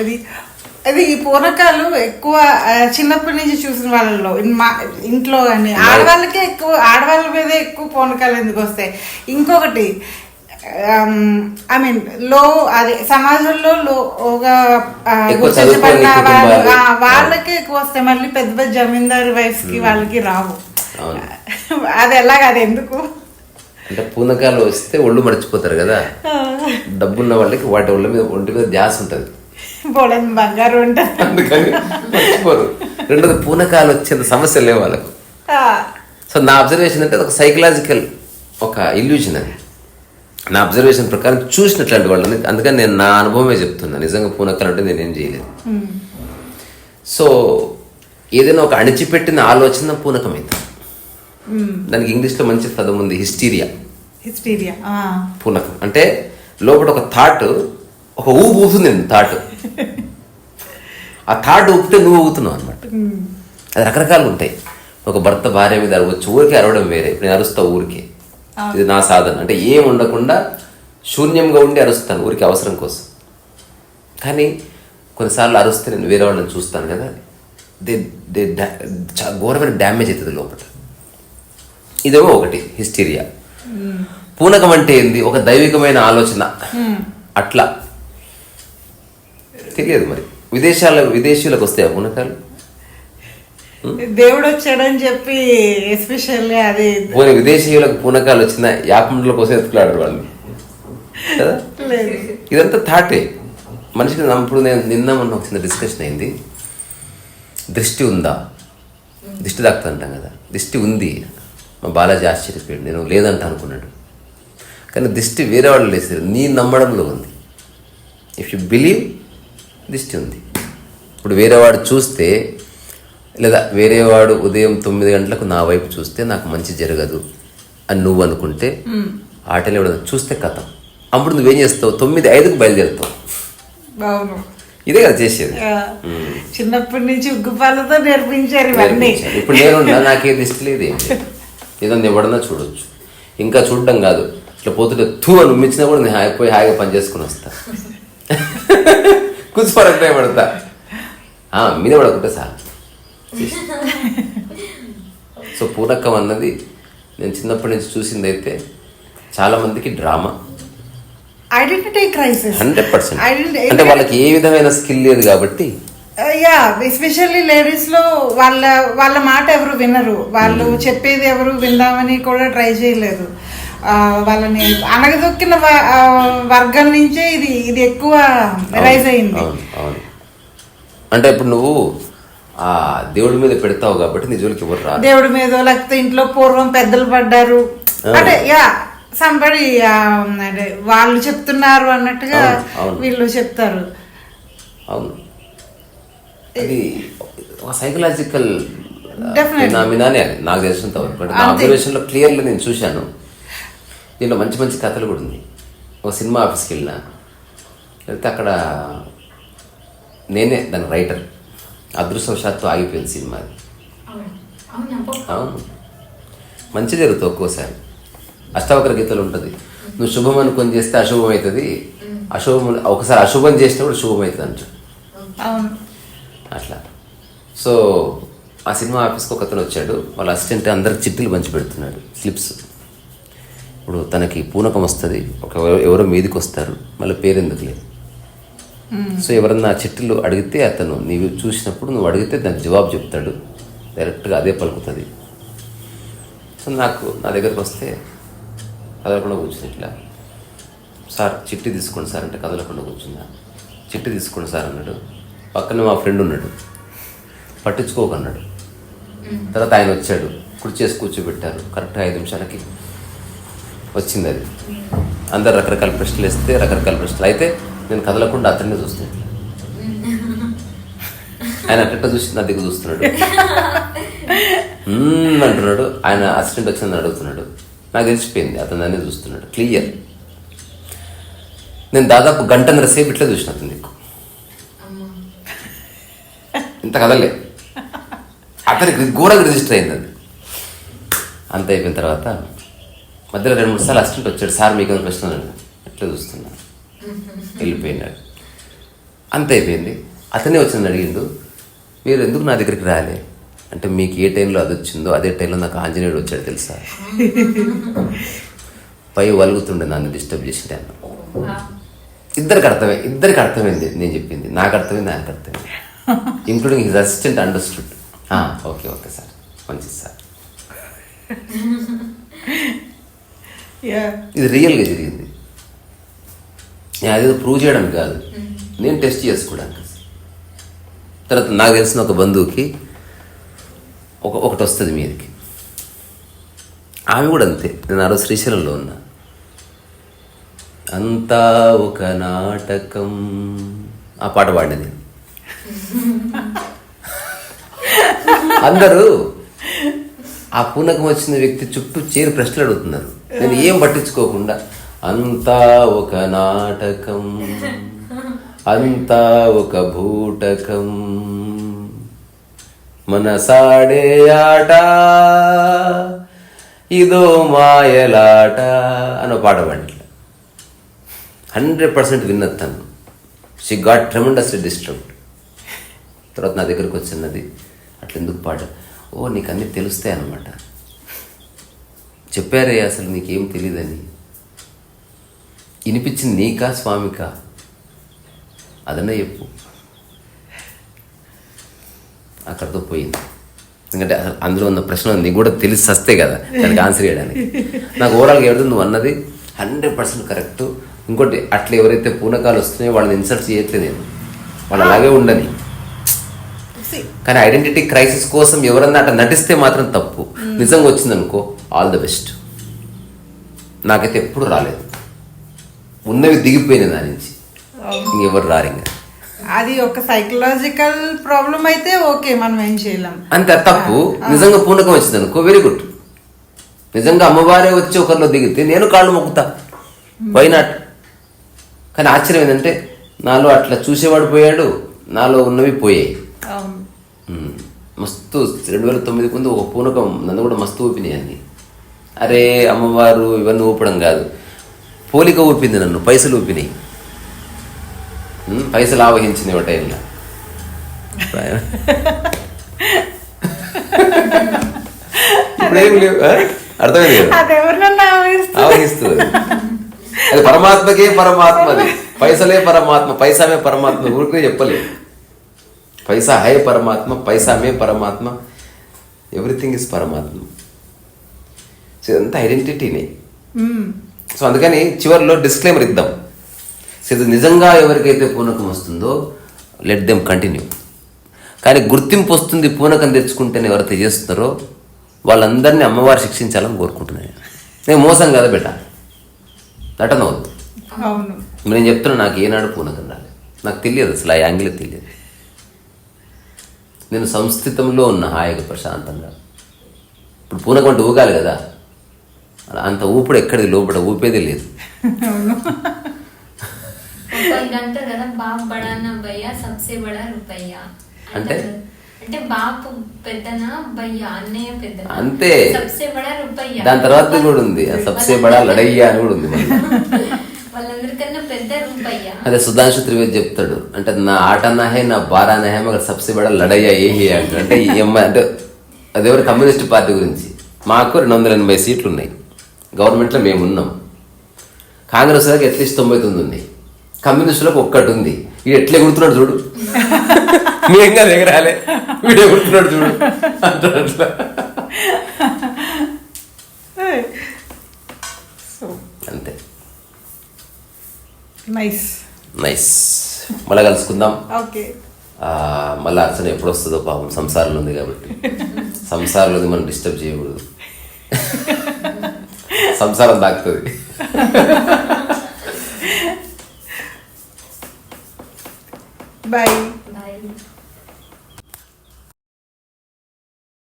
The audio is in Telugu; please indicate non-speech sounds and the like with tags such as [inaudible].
అది అది ఈ పూనకాలు ఎక్కువ చిన్నప్పటి నుంచి చూసిన వాళ్ళలో మా ఇంట్లో కానీ ఆడవాళ్ళకే ఎక్కువ ఆడవాళ్ళ మీదే ఎక్కువ పూనకాలు ఎందుకు వస్తాయి? ఇంకొకటి ఐ మీన్లో అదే సమాజంలో లోగా గుర్తించబడిన వాళ్ళు వాళ్ళకే ఎక్కువ వస్తాయి. మళ్ళీ పెద్ద పెద్ద జమీందారు వయసుకి వాళ్ళకి రావు. అది ఎలాగ అది ఎందుకు? అంటే పూనకాలు వస్తే ఒళ్ళు మర్చిపోతారు కదా. డబ్బున్న వాళ్ళకి వాటి ఒళ్ళ మీద ఒంటి మీద ధ్యాస ఉంటుంది. బంగారు ఉంటుంది అందుకని మర్చిపోరు. రెండోది పూనకాలు వచ్చేంత సమస్య లేవు వాళ్ళకు. సో నా అబ్జర్వేషన్ అంటే ఒక సైకలాజికల్ ఒక ఇల్యూషన్ అది. నా అబ్జర్వేషన్ ప్రకారం చూసినట్లాంటి వాళ్ళని అందుకని నేను నా అనుభవమే చెప్తున్నా. నిజంగా పూనకాలు అంటే నేనేం చేయలేదు. సో ఏదైనా ఒక అణిచిపెట్టిన ఆలోచన పూనకమైంది. దానికి ఇంగ్లీష్లో మంచి పదం ఉంది హిస్టీరియా హిస్టీరియా. పూనకం. అంటే లోపల ఒక థాట్ ఒక ఊపు ఊపుతుంది థాట్ ఆ థాట్ ఊపితే నువ్వు ఊగుతున్నావు అనమాట అది రకరకాలు ఉంటాయి. ఒక భర్త భార్య మీద అరవచ్చు ఊరికే అరవడం వేరే. నేను అరుస్తా ఊరికే. ఇది నా సాధన. అంటే ఏం ఉండకుండా శూన్యంగా ఉండి అరుస్తాను ఊరికి అవసరం కోసం. కానీ కొన్నిసార్లు అరుస్తే నేను వేరే వాళ్ళని చూస్తాను కదా. దే దే ఘోరమైన డ్యామేజ్ అవుతుంది లోపల. ఇదేమో ఒకటి హిస్టీరియా. పూనకం అంటే ఏంది? ఒక దైవికమైన ఆలోచన. అట్లా. తెలియదు మరి. విదేశాల విదేశీయులకు వస్తాయి పూనకాలు? దేవుడు వచ్చాడని చెప్పి ఎస్పెషల్లీ అది పోనీ విదేశీయులకు పూనకాలు వచ్చిన యాపముల కోసం ఎత్తుకులాడారు వాళ్ళు కదా? ఇదంతా థాటే. మనిషికి ఇప్పుడు నేను నిన్న మొన్న ఒక చిన్న డిస్కషన్ అయింది. దృష్టి ఉందా? దిష్టి తాకుతా అంటాం కదా. దిష్టి ఉంది. మా బాలాజీ ఆశ్చర్యపోయాడు. నేను లేదంట అనుకున్నాడు. కానీ దిష్టి వేరే వాళ్ళు లేసారు. నీ నమ్మడంలో ఉంది. ఇఫ్ యు బిలీవ్ దిష్టి ఉంది. ఇప్పుడు వేరేవాడు చూస్తే లేదా వేరేవాడు ఉదయం తొమ్మిది గంటలకు నా వైపు చూస్తే నాకు మంచి జరగదు అని నువ్వు అనుకుంటే ఆటలు ఎవడన్నా చూస్తే కథం. అప్పుడు నువ్వేం చేస్తావు? తొమ్మిది ఐదుకు బయలుదేరుతావు. అవును. ఇదే కదా చేసేది. చిన్నప్పటి నుంచి ఉగ్గుపాలతో నేర్పించారు. ఇప్పుడు నేను నాకే దిష్టి లేదు. ఏదన్నా ఎవడన్నా చూడొచ్చు. ఇంకా చూడడం కాదు. ఇట్లా పోతుంటే తూ అని ఉమ్మించినా కూడా నేను హాయి- పోయి హాయిగా పని చేసుకుని వస్తా. కూర్చోపడతా పడతా. ఆ, మీద పడకుంటే సార్ సో పూనకం అన్నది నేను చిన్నప్పటి నుంచి చూసింది అయితే చాలా మందికి drama. Identity crisis hundred percent. అంటే వాళ్ళకి ఏ విధమైన స్కిల్ లేదు కాబట్టి యా ఎస్పెషల్లీ లేడీస్లో వాళ్ళ వాళ్ళ మాట ఎవరు వినరు. వాళ్ళు చెప్పేది ఎవరు విందామని కూడా ట్రై చేయలేదు. ఆ, వాళ్ళని అనగదొక్కిన వ- ఆ, వర్గం నుంచే ఇది ఇది ఎక్కువ రైజ్ అయింది. అంటే ఇప్పుడు నువ్వు ఆ దేవుడి మీద పెడతావు కాబట్టి నీ జోలికి ఎవరు రాదు దేవుడి మీద లేకపోతే ఇంట్లో పూర్వం పెద్దలు పడ్డారు. అంటే యా సంబడి అంటే వాళ్ళు చెప్తున్నారు అన్నట్టుగా. వీళ్ళు చెప్తారు. అవును. అది ఒక సైకలాజికల్ Definitely. ఫినామినానే అది. నాకు తెలిసినంత వరకు. అంటే నా. అబ్జర్వేషన్లో క్లియర్లీ నేను చూశాను. దీంట్లో మంచి మంచి కథలు కూడా ఉంది ఒక సినిమా ఆఫీస్కి వెళ్ళినా వెళ్తే అక్కడ నేనే దాని రైటర్ అదృష్టవశాత్తు ఆగిపోయింది సినిమా అది. అవును. మంచి జరుగుతుంది ఒక్కోసారి. అష్టావకర గీతలు ఉంటుంది. నువ్వు శుభం అనుకొని చేస్తే అశుభం అవుతుంది. అశుభం ఒకసారి అశుభం చేసినప్పుడు శుభం అవుతుంది అంట అవును. అట్లా. సో ఆ సినిమా ఆఫీస్కి ఒక అతను వచ్చాడు. వాళ్ళ అసిస్టెంట్ అందరికి చిట్టులు పంచి పెడుతున్నాడు. స్లిప్స్. ఇప్పుడు తనకి పూనకం వస్తుంది. ఒక ఎవరో మీదికి వస్తారు మళ్ళీ పేరు ఎందుకు లేదు సో ఎవరన్నా ఆ చిట్టులు అడిగితే అతను నీవు చూసినప్పుడు నువ్వు అడిగితే దానికి జవాబు చెప్తాడు. డైరెక్ట్గా అదే పలుకుతుంది. సో నాకు నా దగ్గరకు వస్తే కదలకుండా కూర్చుని ఇట్లా. సార్ చిట్టి తీసుకోండి సార్ అంటే కదలకుండా కూర్చున్నా. చిట్టి తీసుకోండి సార్ అన్నాడు. పక్కన మా ఫ్రెండ్ ఉన్నాడు. పట్టించుకోకన్నాడు. తర్వాత ఆయన వచ్చాడు. కుర్చేసి కూర్చోబెట్టారు. కరెక్ట్గా ఐదు నిమిషాలకి వచ్చింది అది. అందరు రకరకాల ప్రశ్నలు వేస్తే రకరకాల ప్రశ్నలు అయితే నేను కదలకుండా అతన్నే చూస్తున్నాను ఆయన అట్ట చూసి నా దగ్గర చూస్తున్నాడు. [laughs] అంటున్నాడు. ఆయన అసిస్టెంట్ వచ్చి నన్ను అడుగుతున్నాడు. నాకు తెలిసిపోయింది. అతను నన్నే చూస్తున్నాడు. క్లియర్. నేను దాదాపు గంటన్నర సేపు ఇట్లా చూసిన అతను నీకు కదలే. అతనికి ఘోరంగా రిజిస్టర్ అయింది అది. అంత అయిపోయిన తర్వాత మధ్యలో రెండు మూడు సార్లు అసిస్టెంట్ వచ్చాడు. సార్ మీకు ఏమైనా ప్రశ్న ఎట్లా చూస్తున్నా. వెళ్ళిపోయినాడు. అంత అయిపోయింది. అతనే వచ్చింది అడిగిండు మీరు ఎందుకు నా దగ్గరికి రాలే? అంటే మీకు ఏ టైంలో అది వచ్చిందో అదే టైంలో నాకు ఆంజనేయుడు వచ్చాడు తెలుసా? పై వలుగుతుండే నన్ను డిస్టర్బ్ చేసిండే అన్న ఇద్దరికి అర్థమే ఇద్దరికి అర్థమైంది నేను చెప్పింది. నాకు అర్థమైంది ఆయనకు అర్థమైంది. Including his assistant understood okay okay sir మంచిది సార్ ఇది రియల్గా జరిగింది. అదేదో ప్రూవ్ చేయడం కాదు. నేను టెస్ట్ చేసుకోవడానికి. తర్వాత నాకు తెలిసిన ఒక బంధువుకి ఒక ఒకటి వస్తుంది మీదకి. ఆమె కూడా అంతే. నేను ఆ రోజు శ్రీశైలంలో ఉన్నా. అంతా ఒక నాటకం. ఆ పాట పాడిన నేను అందరూ ఆ పూనకం వచ్చిన వ్యక్తి చుట్టూ చేరి ప్రశ్నలు అడుగుతున్నారు. నేను ఏం పట్టించుకోకుండా అంతా ఒక నాటకం అంతా ఒక భూటకం మనసాడే ఆట ఇదో మాయలాట అని పాట పాడి హండ్రెడ్ పర్సెంట్ విన్నది తను. షీ గాట్ ట్రెమండస్లీ డిస్టర్బ్డ్ తర్వాత నా దగ్గరకు వచ్చినది అట్లా ఎందుకు పాట ఓ నీకు అన్నీ తెలుస్తాయి అన్నమాట. చెప్పారే అసలు నీకేం తెలియదని వినిపించింది నీకా స్వామికా? అదన్నా చెప్పు. అక్కడితో పోయింది. ఎందుకంటే అసలు అందులో ఉన్న ప్రశ్న నీకు కూడా తెలిసి వస్తే కదా దానికి ఆన్సర్ చేయడానికి. నాకు ఓవరాల్గా ఎవరిది నువ్వు అన్నది హండ్రెడ్ పర్సెంట్ కరెక్ట్ ఇంకోటి అట్లా ఎవరైతే పూనకాలు వస్తున్నాయో వాళ్ళని ఇన్సల్ట్ చేయట్లేదు నేను. వాళ్ళు అలాగే ఉండని. కానీ ఐడెంటిటీ క్రైసిస్ కోసం ఎవరన్నా అట్లా నటిస్తే మాత్రం తప్పు. నిజంగా వచ్చిందనుకో ఆల్ ద బెస్ట్. నాకైతే ఎప్పుడు రాలేదు. ఉన్నవి దిగిపోయినాయి దాని నుంచి. ఇంకెవరు రారు ఇంకా. అది ఒక సైకలాజికల్ ప్రాబ్లం అయితే ఓకే మనం ఏం చేయలేం. అంతే తప్పు. నిజంగా పూనకం వచ్చింది అనుకో వెరీ గుడ్ నిజంగా అమ్మవారే వచ్చి ఒకరిలో దిగితే నేను కాళ్ళు మొక్కుతా. వై నాట్ కానీ ఆశ్చర్యం ఏంటంటే నాలో అట్లా చూసేవాడు పోయాడు నాలో ఉన్నవి పోయాయి. మస్తు రెండు వేల తొమ్మిది ముందు ఒక పూనకం నన్ను కూడా మస్తు ఊపినాయి అన్ని. అరే అమ్మవారు ఇవన్నీ ఊపడం కాదు. పోలిక ఊపింది నన్ను పైసలు ఊపినాయి. పైసలు ఆవహించింది ఒక టైంలో. ఇప్పుడు లేవు? అర్థమైంది అది. ఆవహిస్తుంది? పరమాత్మకే పరమాత్మ అది. పైసలే పరమాత్మ పైసామే పరమాత్మ ఊరికే చెప్పలేదు పైసా హై పరమాత్మ పైసామే పరమాత్మ. ఎవ్రీథింగ్ ఇస్ పరమాత్మ. సో ఇదంతా ఐడెంటిటీనే. సో అందుకని చివరిలో డిస్క్లైమర్ ఇద్దాం. సో ఇది నిజంగా ఎవరికైతే పూనకం వస్తుందో లెట్ దెమ్ కంటిన్యూ కానీ గుర్తింపు వస్తుంది పూనకం తెచ్చుకుంటేనే ఎవరైతే చేస్తున్నారో వాళ్ళందరినీ అమ్మవారు శిక్షించాలని కోరుకుంటున్నాను నేను. మోసం కదా బెట. నటన వద్దు అవును. నేను చెప్తున్నా నాకు ఏనాడు పూనకం రాలేదు. నాకు తెలియదు అసలు ఆ యాంగిల్ తెలియదు. నేను సంస్థితంలో ఉన్న హాయిగా ప్రశాంతంగా. ఇప్పుడు పూనకం అంటే ఊగాలి కదా. అలా అంత ఊపుడు ఎక్కడిది? లోపల ఊపేదే లేదు. అంటే? అంటే బాపు పెద్దనా భయ్యా అన్నయ్య పెద్ద అంతే. దాని తర్వాత కూడా ఉంది. సబ్సే బడా లడయ్యా అని కూడా ఉంది [laughs] వాళ్ళందరికన్నా పెద్ద రూపయ్యా అదే సుధాంశు త్రివేది చెప్తాడు. అంటే నా ఆట నాహే నా బారా నాహే మగర్ సబ్సే బడా లడయ్యా ఏ హే అంటాడు అంటే అంటే అదెవరు కమ్యూనిస్ట్ పార్టీ గురించి. మాకు రెండు వందల ఎనభై సీట్లు ఉన్నాయి గవర్నమెంట్లో మేము ఉన్నాం. కాంగ్రెస్ వాళ్ళకి అట్లీస్ట్ తొంభై తొమ్మిది ఉంది కమ్యూనిస్టులకు ఒక్కటి ఉంది. వీడు ఎట్లా ఎగురుతున్నాడు చూడు. [laughs] మేంగా ఎగరాలే. వీడు ఎగురుతున్నాడు చూడు. అంటాడు అట్లా సో అంతే నైస్ నైస్ మళ్ళా కలుసుకుందాం. ఓకే మళ్ళీ అర్చన ఎప్పుడు వస్తుందో పాపం సంసారంలో ఉంది కాబట్టి. సంసారంలో ఉంది మనం డిస్టర్బ్ చేయకూడదు. సంసారం దాక్కుతుంది. బాయ్